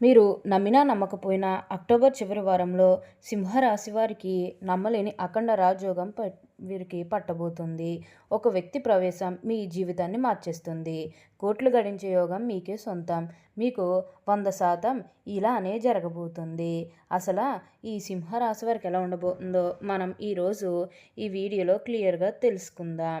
మీరు నమ్మినా నమ్మకపోయినా అక్టోబర్ చివరి వారంలో సింహరాశి వారికి నమ్మలేని అఖండ రాజయోగం ప వీరికి పట్టబోతుంది. ఒక వ్యక్తి ప్రవేశం మీ జీవితాన్ని మార్చేస్తుంది. కోట్లు గడించే యోగం మీకే సొంతం. మీకు వంద శాతం ఇలానే జరగబోతుంది. అసలు ఈ సింహరాశి వారికి ఎలా ఉండబోతుందో మనం ఈరోజు ఈ వీడియోలో క్లియర్గా తెలుసుకుందాం.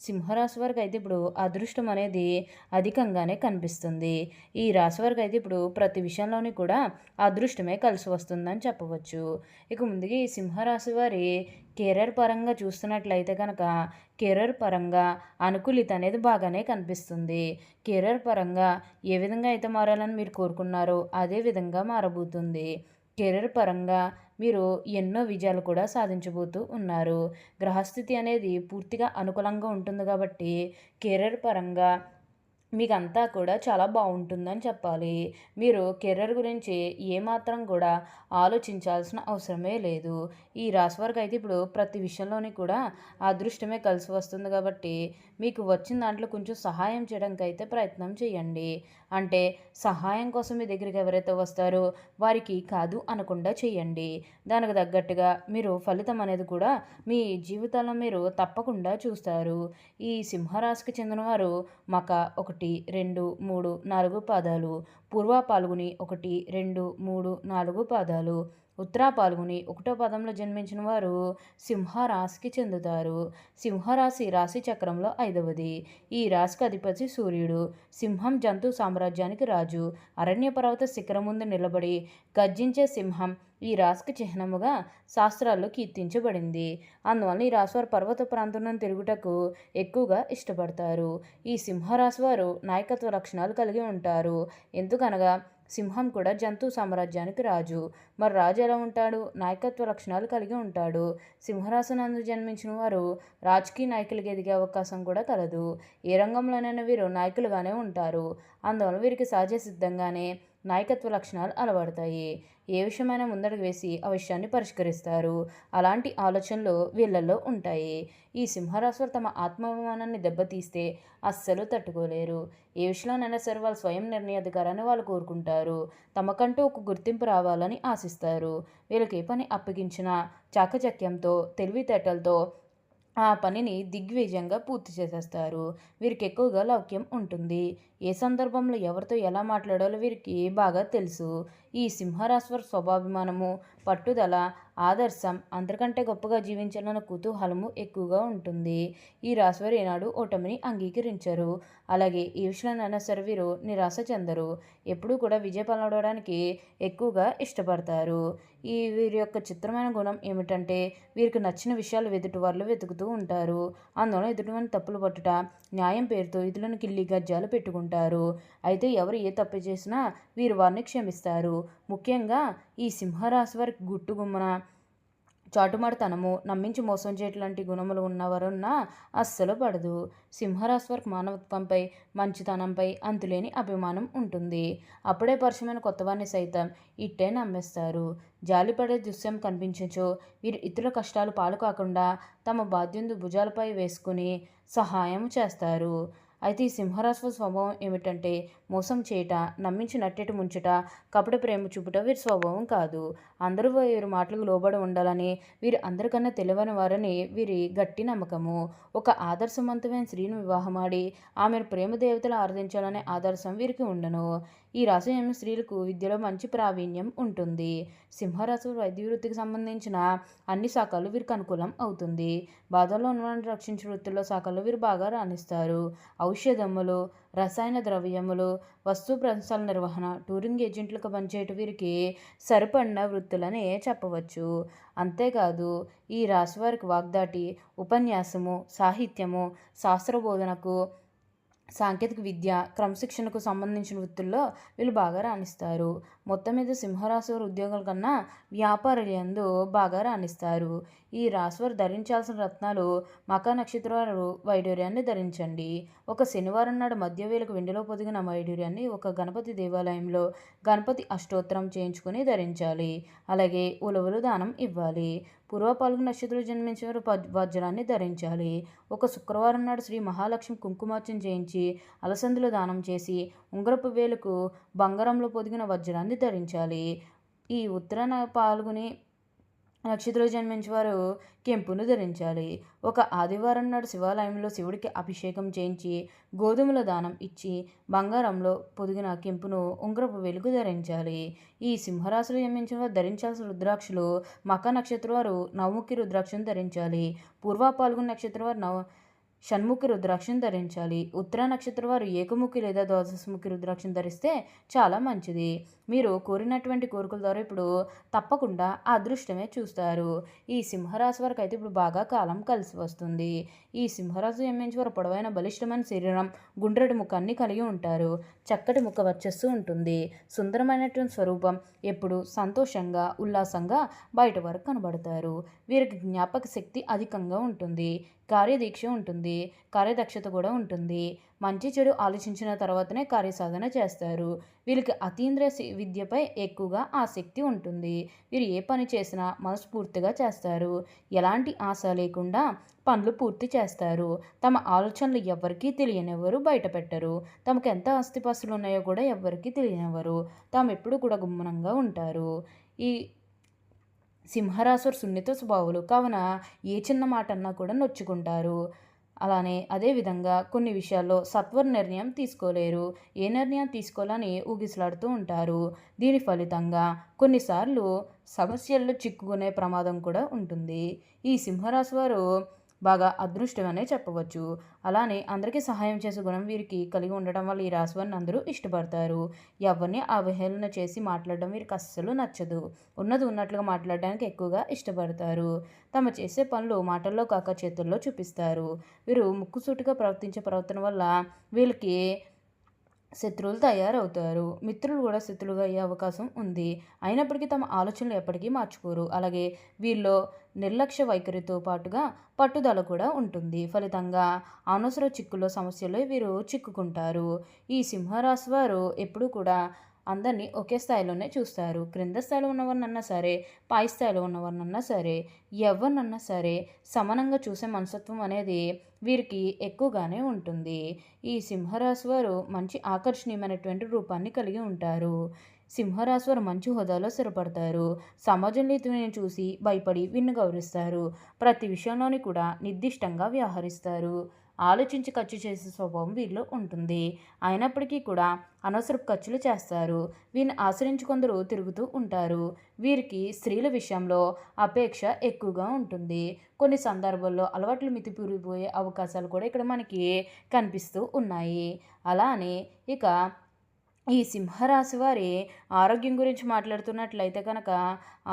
సింహరాశి వారికి అయితే ఇప్పుడు అదృష్టం అనేది అధికంగానే కనిపిస్తుంది. ఈ రాశి వారికి అయితే ఇప్పుడు ప్రతి విషయంలోని కూడా అదృష్టమే కలిసి వస్తుందని చెప్పవచ్చు. ఇక ముందుగా ఈ సింహరాశి వారి కెరీర్ పరంగా చూస్తున్నట్లయితే కనుక కెరీర్ పరంగా అనుకూలిత అనేది బాగానే కనిపిస్తుంది. కెరీర్ పరంగా ఏ విధంగా అయితే మారాలని మీరు కోరుకున్నారో అదే విధంగా మారబోతుంది. కెరీర్ పరంగా మీరు ఎన్నో విజయాలు కూడా సాధించబోతూ ఉన్నారు. గ్రహస్థితి అనేది పూర్తిగా అనుకూలంగా ఉంటుంది కాబట్టి కెరీర్ పరంగా మీకంతా కూడా చాలా బాగుంటుందని చెప్పాలి. మీరు కెరీర్ గురించి ఏమాత్రం కూడా ఆలోచించాల్సిన అవసరమే లేదు. ఈ రాశి వారికి అయితే ఇప్పుడు ప్రతి విషయంలోని కూడా అదృష్టమే కలిసి వస్తుంది కాబట్టి మీకు వచ్చిన దాంట్లో కొంచెం సహాయం చేయడానికి అయితే ప్రయత్నం చేయండి. అంటే సహాయం కోసం మీ దగ్గరికి ఎవరైతే వస్తారో వారికి కాదు అనకుండా చేయండి. దానికి తగ్గట్టుగా మీరు ఫలితం అనేది కూడా మీ జీవితంలో మీరు తప్పకుండా చూస్తారు. ఈ సింహరాశికి చెందినవారు మక ఒకటి ఒకటి రెండు మూడు నాలుగు పాదాలు. పూర్వ పాల్గొని ఒకటి రెండు మూడు నాలుగు పాదాలు. ఉత్తరా పాల్గొని ఒకటో పదంలో జన్మించిన వారు సింహరాశికి చెందుతారు. సింహరాశి రాశి చక్రంలో ఐదవది. ఈ రాశికి అధిపతి సూర్యుడు. సింహం జంతు సామ్రాజ్యానికి రాజు. అరణ్య పర్వత శిఖరం ముందు నిలబడి గర్జించే సింహం ఈ రాశికి చిహ్నముగా శాస్త్రాల్లో కీర్తించబడింది. అందువల్ల ఈ రాశివారు పర్వత ప్రాంతంలో తిరుగుటకు ఎక్కువగా ఇష్టపడతారు. ఈ సింహరాశి వారు నాయకత్వ లక్షణాలు కలిగి ఉంటారు. ఎందుకనగా సింహం కూడా జంతు సామ్రాజ్యానికి రాజు. మరి రాజు ఎలా ఉంటాడు? నాయకత్వ లక్షణాలు కలిగి ఉంటాడు. సింహరాశనందు జన్మించిన వారు రాజకీయ నాయకులుగా ఎదిగే అవకాశం కూడా కలదు. ఏ రంగంలోనైనా వీరు నాయకులుగానే ఉంటారు. అందువల్ల వీరికి సహజ సిద్ధంగానే నాయకత్వ లక్షణాలు అలవడతాయి. ఏ విషయమైనా ముందడుగు వేసి ఆ విషయాన్ని పరిష్కరిస్తారు. అలాంటి ఆలోచనలు వీళ్ళల్లో ఉంటాయి. ఈ సింహరాశులు తమ ఆత్మాభిమానాన్ని దెబ్బతీస్తే అస్సలు తట్టుకోలేరు. ఏ విషయంలోనైనా సరే వాళ్ళు స్వయం నిర్ణయాధికారాన్ని వాళ్ళు కోరుకుంటారు. తమకంటూ ఒక గుర్తింపు రావాలని ఆశిస్తారు. వీళ్ళకి ఏ పని అప్పగించినా చాకచక్యంతో తెలివితేటలతో ఆ పనిని దిగ్విజయంగా పూర్తి చేసేస్తారు. వీరికి ఎక్కువగా లౌక్యం ఉంటుంది. ఏ సందర్భంలో ఎవరితో ఎలా మాట్లాడాలో వీరికి బాగా తెలుసు. ఈ సింహరాశ్వర స్వభాభిమానము పట్టుదల ఆదర్శం అందరికంటే గొప్పగా జీవించాలన్న కుతూహలము ఎక్కువగా ఉంటుంది. ఈ రాశివారు ఏనాడు ఓటమిని అంగీకరించరు. అలాగే ఈ విషయంలోనైనా సరే వీరు నిరాశ చెందరు. ఎప్పుడూ కూడా విజయ పలవడానికి ఎక్కువగా ఇష్టపడతారు. ఈ వీరి యొక్క చిత్రమైన గుణం ఏమిటంటే వీరికి నచ్చిన విషయాలు వెతుటి వాళ్ళు వెతుకుతూ ఉంటారు. అందులో ఎదుటివని తప్పులు పట్టుట న్యాయం పేరుతో ఇదులను కిల్లి గజ్జాలు పెట్టుకుంటారు. అయితే ఎవరు ఏ తప్పు చేసినా వీరు వారిని క్షమిస్తారు. ముఖ్యంగా ఈ సింహరాశి వారికి గుట్టుగుమ్మన చాటుమడతనము నమ్మించి మోసం చేయట్లాంటి గుణములు ఉన్నవారున్నా అస్సలు పడదు. సింహరాశి వారికి మానవత్వంపై మంచితనంపై అంతులేని అభిమానం ఉంటుంది. అప్పుడే పరిచయమైన కొత్తవారిని సైతం ఇట్టే నమ్మేస్తారు. జాలిపడే దృశ్యం కనిపించచో వీరు ఇతరుల కష్టాలు పాలు కాకుండా తమ బాధ్యత భుజాలపై వేసుకుని సహాయం చేస్తారు. అయితే ఈ సింహరాశి స్వభావం ఏమిటంటే మోసం చేయట నమ్మించి నట్టేటి ముంచుట కపట ప్రేమ చూపుట వీరి స్వభావం కాదు. అందరూ వీరి మాటలకు లోబడి ఉండాలని వీరు అందరికన్నా తెలివని వారని వీరి గట్టి నమ్మకము. ఒక ఆదర్శవంతమైన స్త్రీని వివాహమాడి ఆమెను ప్రేమ దేవతలు ఆరాధించాలనే ఆదర్శం వీరికి ఉండను. ఈ రాశి స్త్రీలకు విద్యలో మంచి ప్రావీణ్యం ఉంటుంది. సింహరాశి వైద్య వృత్తికి సంబంధించిన అన్ని శాఖలు వీరికి అనుకూలం అవుతుంది. బాధల్లో ఉన్న రక్షించే వృత్తిలో శాఖలు వీరు బాగా రాణిస్తారు. ఔషధములు రసాయన ద్రవ్యములు వస్తు ప్రశాల నిర్వహణ టూరింగ్ ఏజెంట్లకు పనిచేయటం వీరికి సరిపడిన వృత్తులనే చెప్పవచ్చు. అంతేకాదు ఈ రాశి వారికి వాగ్దాటి ఉపన్యాసము సాహిత్యము శాస్త్రబోధనకు సాంకేతిక విద్య క్రమశిక్షణకు సంబంధించిన వృత్తుల్లో వీళ్ళు బాగా రాణిస్తారు. మొత్తం మీద సింహరాశి వారి ఉద్యోగాల కన్నా వ్యాపారులు ఎందు బాగా రాణిస్తారు. ఈ రాశివారు ధరించాల్సిన రత్నాలు మకా నక్షత్రం వైడూర్యాన్ని ధరించండి. ఒక శనివారం నాడు మధ్య వేలకు వెండిలో పొదిగిన వైడూర్యాన్ని ఒక గణపతి దేవాలయంలో గణపతి అష్టోత్తరం చేయించుకొని ధరించాలి. అలాగే ఉలవలు దానం ఇవ్వాలి. పూర్వ పాల్గొన నక్షత్రం జన్మించిన వారు వజ్రాన్ని ధరించాలి. ఒక శుక్రవారం నాడు శ్రీ మహాలక్ష్మి కుంకుమార్చన చేయించి అలసందులు దానం చేసి ఉంగరపు వేలకు బంగారంలో పొదిగిన వజ్రాన్ని ధరించాలి. ఈ ఉత్తరాన పాల్గొని నక్షత్రంలో జన్మించేవారు కెంపును ధరించాలి. ఒక ఆదివారం నాడు శివాలయంలో శివుడికి అభిషేకం చేయించి గోధుమల దానం ఇచ్చి బంగారంలో పొదిగిన కెంపును ఉంగరపు వెలుగు ధరించాలి. ఈ సింహరాశులు జన్మించిన వారు ధరించాల్సిన రుద్రాక్షలు మక నక్షత్రం వారు నవముఖి రుద్రాక్షను ధరించాలి. పూర్వ పాల్గొన నక్షత్రం వారు నవ షణ్ముఖి రుద్రాక్షను ధరించాలి. ఉత్తర నక్షత్రం వారు ఏకముఖి లేదా ద్వాదశముఖి రుద్రాక్షను ధరిస్తే చాలా మంచిది. మీరు కోరినటువంటి కోరికల ద్వారా ఇప్పుడు తప్పకుండా ఆ అదృష్టమే చూస్తారు. ఈ సింహరాశి వారికి అయితే ఇప్పుడు బాగా కాలం కలిసి వస్తుంది. ఈ సింహరాశి జన్మించి వారు పొడవైన బలిష్టమైన శరీరం గుండ్రటి ముఖాన్ని కలిగి ఉంటారు. చక్కటి ముఖ వచ్చేస్తూ ఉంటుంది. సుందరమైనటువంటి స్వరూపం ఎప్పుడు సంతోషంగా ఉల్లాసంగా బయట వరకు కనబడతారు. వీరికి జ్ఞాపక శక్తి అధికంగా ఉంటుంది. కార్యదీక్ష ఉంటుంది కార్యదక్షత కూడా ఉంటుంది. మంచి చెడు ఆలోచించిన తర్వాతనే కార్యసాధన చేస్తారు. వీళ్ళకి అతీంద్ర విద్యపై ఎక్కువగా ఆసక్తి ఉంటుంది. వీరు ఏ పని చేసినా మనస్ఫూర్తిగా చేస్తారు. ఎలాంటి ఆశ లేకుండా పనులు పూర్తి చేస్తారు. తమ ఆలోచనలు ఎవరికీ తెలియనివ్వరు బయట పెట్టరు తమకు ఎంత ఆస్తిపాస్తులు ఉన్నాయో కూడా ఎవరికీ తెలియనివ్వరు. తాము ఎప్పుడు కూడా గుమ్మనంగా ఉంటారు. ఈ సింహరాశురు సున్నిత స్వభావులు. కావున ఏ చిన్న మాట అన్నా కూడా నొచ్చుకుంటారు. అలానే అదేవిధంగా కొన్ని విషయాల్లో సత్వర నిర్ణయం తీసుకోలేరు. ఏ నిర్ణయం తీసుకోవాలని ఊగిసలాడుతూ ఉంటారు. దీని ఫలితంగా కొన్నిసార్లు సమస్యల్లో చిక్కుకునే ప్రమాదం కూడా ఉంటుంది. ఈ సింహరాశి వారు బాగా అదృష్టమనే చెప్పవచ్చు. అలానే అందరికీ సహాయం చేసే గుణం వీరికి కలిగి ఉండటం వల్ల ఈ రాశివారిని అందరూ ఇష్టపడతారు. ఎవరిని అవహేళన చేసి మాట్లాడడం వీరికి అస్సలు నచ్చదు. ఉన్నది ఉన్నట్లుగా మాట్లాడడానికి ఎక్కువగా ఇష్టపడతారు. తమ చేసే పనులు మాటల్లో కాక చేతుల్లో చూపిస్తారు. వీరు ముక్కుసూటిగా ప్రవర్తించే ప్రవర్తన వల్ల వీళ్ళకి శత్రువులు తయారవుతారు. మిత్రులు కూడా శత్రువులుగా అయ్యే అవకాశం ఉంది. అయినప్పటికీ తమ ఆలోచనలు ఎప్పటికీ మార్చుకోరు. అలాగే వీళ్ళలో నిర్లక్ష్య వైఖరితో పాటుగా పట్టుదల కూడా ఉంటుంది. ఫలితంగా అనవసర చిక్కుల్లో సమస్యలు వీరు చిక్కుకుంటారు. ఈ సింహరాశి వారు ఎప్పుడూ కూడా అందరినీ ఒకే స్థాయిలోనే చూస్తారు. క్రింద స్థాయిలో ఉన్నవారినన్నా సరే పై స్థాయిలో ఉన్నవారినన్నా సరే ఎవరినన్నా సరే సమానంగా చూసే మనసత్వం అనేది వీరికి ఎక్కువగానే ఉంటుంది. ఈ సింహరాశి వారు మంచి ఆకర్షణీయమైనటువంటి రూపాన్ని కలిగి ఉంటారు. సింహరాశి వారు మంచి హోదాలో స్థిరపడతారు. సమాజంలో ఇతని చూసి భయపడి విన్ను గౌరవిస్తారు. ప్రతి విషయంలోని కూడా నిర్దిష్టంగా వ్యవహరిస్తారు. ఆలోచించి ఖర్చు చేసే స్వభావం వీరిలో ఉంటుంది. అయినప్పటికీ కూడా అనవసరపు ఖర్చులు చేస్తారు. వీరిని ఆశ్రయించి కొందరు తిరుగుతూ ఉంటారు. వీరికి స్త్రీల విషయంలో అపేక్ష ఎక్కువగా ఉంటుంది. కొన్ని సందర్భాల్లో అలవాట్లు మితిపూరిపోయే అవకాశాలు కూడా ఇక్కడ మనకి కనిపిస్తూ ఉన్నాయి. అలానే ఇక ఈ సింహరాశి వారి ఆరోగ్యం గురించి మాట్లాడుతున్నట్లయితే కనుక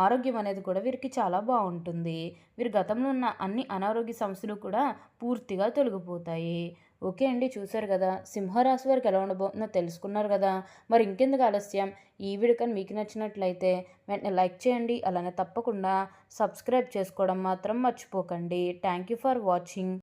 ఆరోగ్యం అనేది కూడా వీరికి చాలా బాగుంటుంది. వీరి గతంలో ఉన్న అన్ని అనారోగ్య సమస్యలు కూడా పూర్తిగా తొలగిపోతాయి. ఓకే అండి చూసారు కదా? సింహరాశి వారికి ఎలా ఉండబోతుందో తెలుసుకున్నారు కదా? మరి ఇంకెందుకు ఆలస్యం? ఈ వీడియో కానీ మీకు నచ్చినట్లయితే వెంటనే లైక్ చేయండి అలానే తప్పకుండా సబ్స్క్రైబ్ చేసుకోవడం మాత్రం మర్చిపోకండి. Thank you for watching.